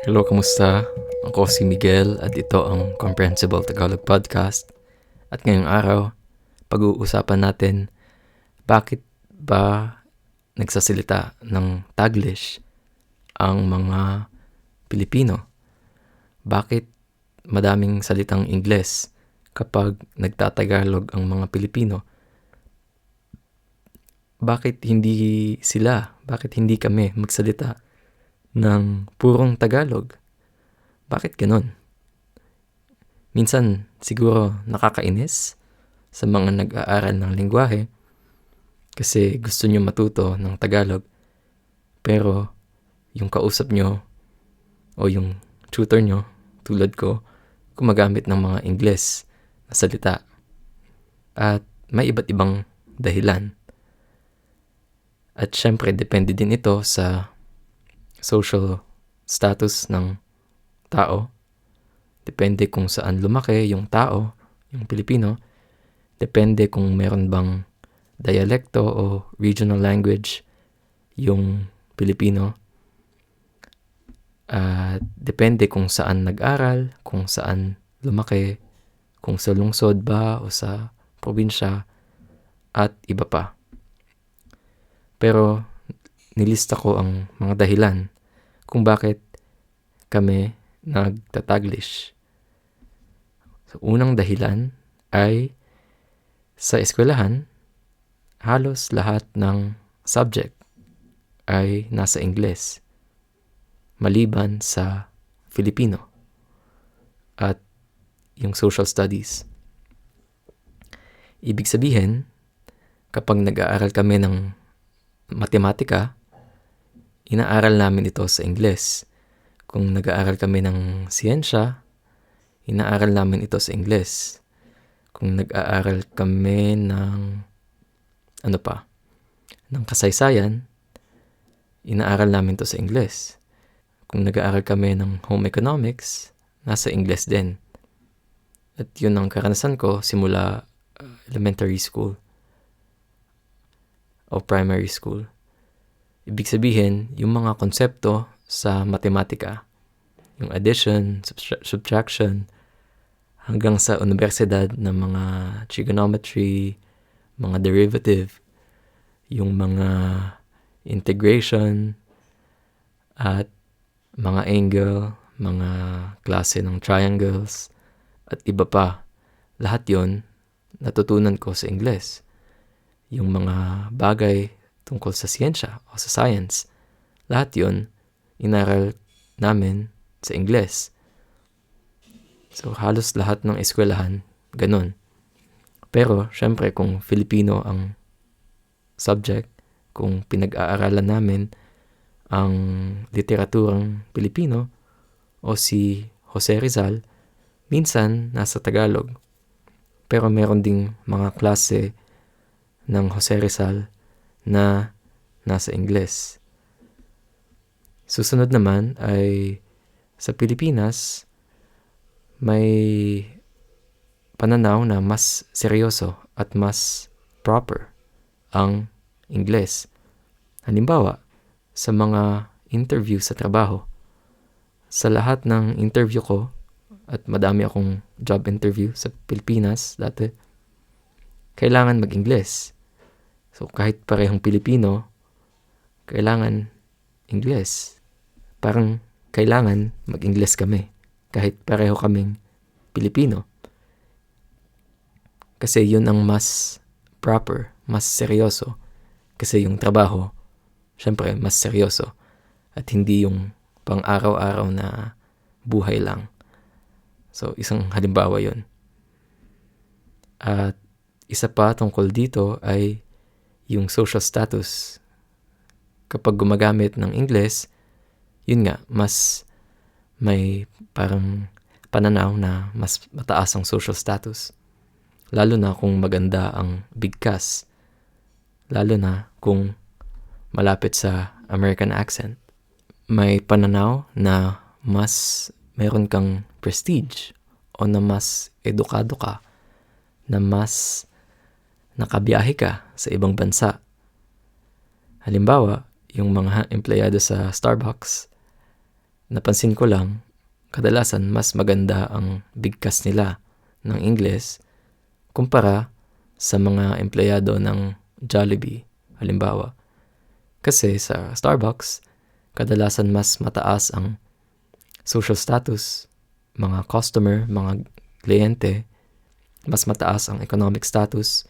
Hello, kamusta? Ako si Miguel at ito ang Comprehensible Tagalog Podcast. At ngayong araw, pag-uusapan natin bakit ba nagsasalita ng Taglish ang mga Pilipino? Bakit madaming salitang Ingles kapag nagtatagalog ang mga Pilipino? Bakit hindi sila? Bakit hindi kami magsalita ng purong Tagalog? Bakit ganon? Minsan siguro nakakainis sa mga nag-aaral ng lingwahe kasi gusto nyo matuto ng Tagalog pero yung kausap nyo o yung tutor nyo tulad ko gumagamit ng mga Ingles na salita at may iba't ibang dahilan. At syempre, depende din ito sa social status ng tao. Depende kung saan lumaki yung tao, yung Pilipino. Depende kung meron bang dialekto o regional language yung Pilipino. At depende kung saan nag-aral, kung saan lumaki, kung sa lungsod ba o sa probinsya, at iba pa. Pero nilista ko ang mga dahilan kung bakit kami nagtataglish. So, unang dahilan ay sa eskwelahan, halos lahat ng subject ay nasa Ingles, maliban sa Filipino at yung social studies. Ibig sabihin, kapag nag-aaral kami ng matematika, inaaral namin ito sa Ingles. Kung nag-aaral kami ng siyensya, inaaral namin ito sa Ingles. Kung nag-aaral kami ng ano pa, ng kasaysayan, inaaral namin ito sa Ingles. Kung nag-aaral kami ng home economics, nasa Ingles din. At yun ang karanasan ko simula uh, elementary school o primary school. Ibig sabihin, yung mga konsepto sa matematika, yung addition, subtra- subtraction, hanggang sa universidad ng mga trigonometry, mga derivative, yung mga integration, at mga angle, mga klase ng triangles, at iba pa. Lahat yon natutunan ko sa Ingles yung mga bagay tungkol sa siyensya o sa science, lahat yon inaral namin sa Ingles. So, halos lahat ng eskwelahan, ganun. Pero, syempre, kung Filipino ang subject, kung pinag-aaralan namin ang literaturang Pilipino o si Jose Rizal, minsan nasa Tagalog. Pero meron ding mga klase ng Jose Rizal na nasa Ingles. Susunod naman ay sa Pilipinas may pananaw na mas seryoso at mas proper ang Ingles. Halimbawa, sa mga interview sa trabaho, sa lahat ng interview ko, at madami akong job interview sa Pilipinas dati, kailangan mag-Ingles. So kahit parehong Pilipino, kailangan Ingles. Parang kailangan mag-Ingles kami kahit pareho kaming Pilipino. Kasi yun ang mas proper, mas seryoso. Kasi yung trabaho, syempre mas seryoso. At hindi yung pang-araw-araw na buhay lang. So, isang halimbawa yun. At isa pa tungkol dito ay yung social status. Kapag gumagamit ng Ingles, yun nga, mas may parang pananaw na mas mataas ang social status. Lalo na kung maganda ang bigkas. Lalo na kung malapit sa American accent. May pananaw na mas meron kang prestige o na mas edukado ka, na mas nakabiyahe ka sa ibang bansa. Halimbawa, yung mga empleyado sa Starbucks napansin ko lang, kadalasan mas maganda ang bigkas nila ng Ingles kumpara sa mga empleyado ng Jollibee, halimbawa. Kasi sa Starbucks, kadalasan mas mataas ang social status, mga customer, mga kliyente, mas mataas ang economic status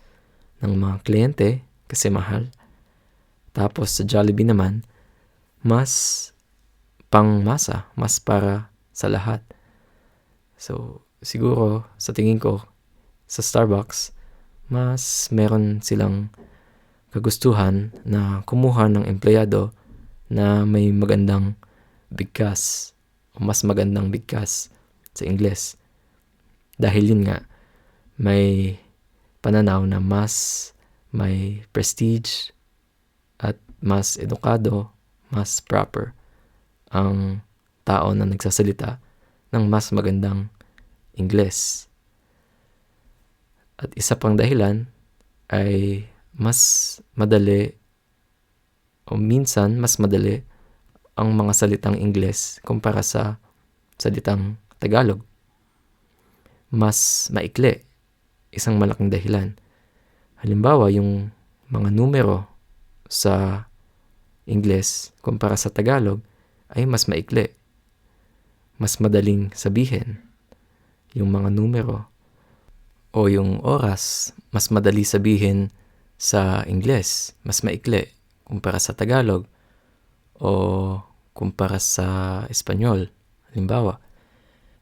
ng mga kliyente kasi mahal. Tapos sa Jollibee naman, mas pangmasa, mas para sa lahat. So, siguro sa tingin ko sa Starbucks, mas meron silang kagustuhan na kumuha ng empleyado na may magandang bigkas o mas magandang bigkas sa Ingles. Dahil yun nga, may pananaw na mas may prestige at mas edukado, mas proper ang tao na nagsasalita ng mas magandang Ingles. At isa pang dahilan ay mas madali o minsan mas madali ang mga salitang Ingles kumpara sa salitang Tagalog. Mas maikli, isang malaking dahilan. Halimbawa, yung mga numero sa Ingles kumpara sa Tagalog ay mas maikli. Mas madaling sabihin yung mga numero o yung oras, mas madali sabihin sa Ingles, mas maikli kumpara sa Tagalog o kumpara sa Espanyol, halimbawa.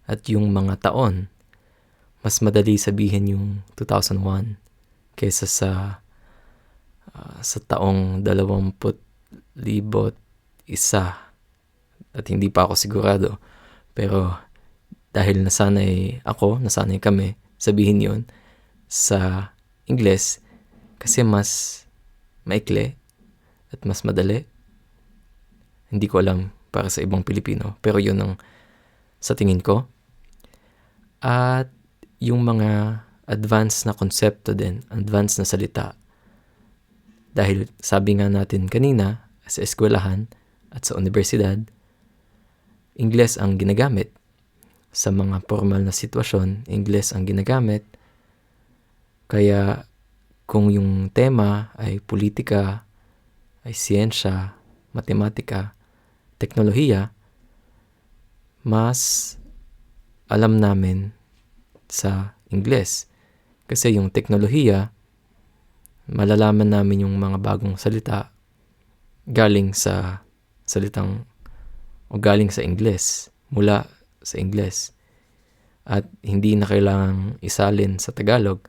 At yung mga taon, mas madali sabihin yung 2001 kaysa sa uh, sa taong 20 libot isa at hindi pa ako sigurado pero dahil nasanay ako, nasanay kami sabihin yon sa Ingles kasi mas maikli at mas madali. Hindi ko alam para sa ibang Pilipino, pero yun ang sa tingin ko. At yung mga advanced na konsepto din, advanced na salita. Dahil sabi nga natin kanina, sa eskwelahan at sa universidad, Ingles ang ginagamit sa mga formal na sitwasyon, Ingles ang ginagamit. Kaya kung yung tema ay politika, ay siyensya, matematika, teknolohiya, mas alam namin sa Ingles. Kasi yung teknolohiya, malalaman namin yung mga bagong salita galing sa salitang o galing sa Ingles, mula sa Ingles. At hindi na kailangang isalin sa Tagalog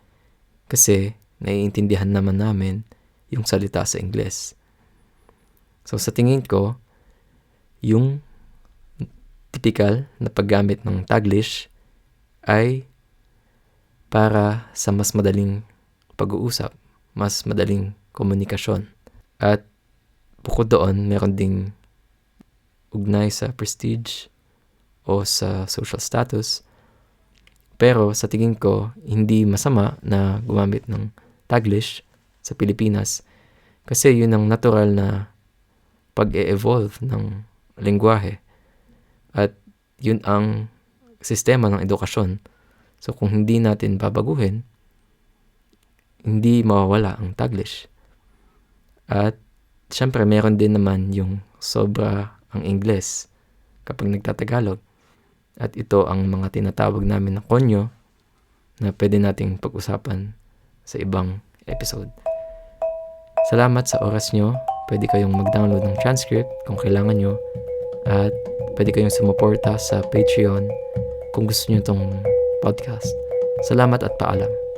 kasi naiintindihan naman namin yung salita sa Ingles. So sa tingin ko, yung typical na paggamit ng Taglish ay para sa mas madaling pag-uusap, mas madaling komunikasyon. At bukod doon, meron ding ugnay sa prestige o sa social status. Pero sa tingin ko, hindi masama na gumamit ng Taglish sa Pilipinas kasi yun ang natural na pag-e-evolve ng lengguwahe at yun ang sistema ng edukasyon. So kung hindi natin babaguhin, hindi mawawala ang Taglish. At syempre meron din naman yung sobra ang Ingles kapag nagtatagalog. At ito ang mga tinatawag namin na konyo na pwede nating pag-usapan sa ibang episode. Salamat sa oras nyo. Pwede kayong mag-download ng transcript kung kailangan nyo. At pwede kayong sumuporta sa Patreon kung gusto nyo itong podcast. Salamat at paalam.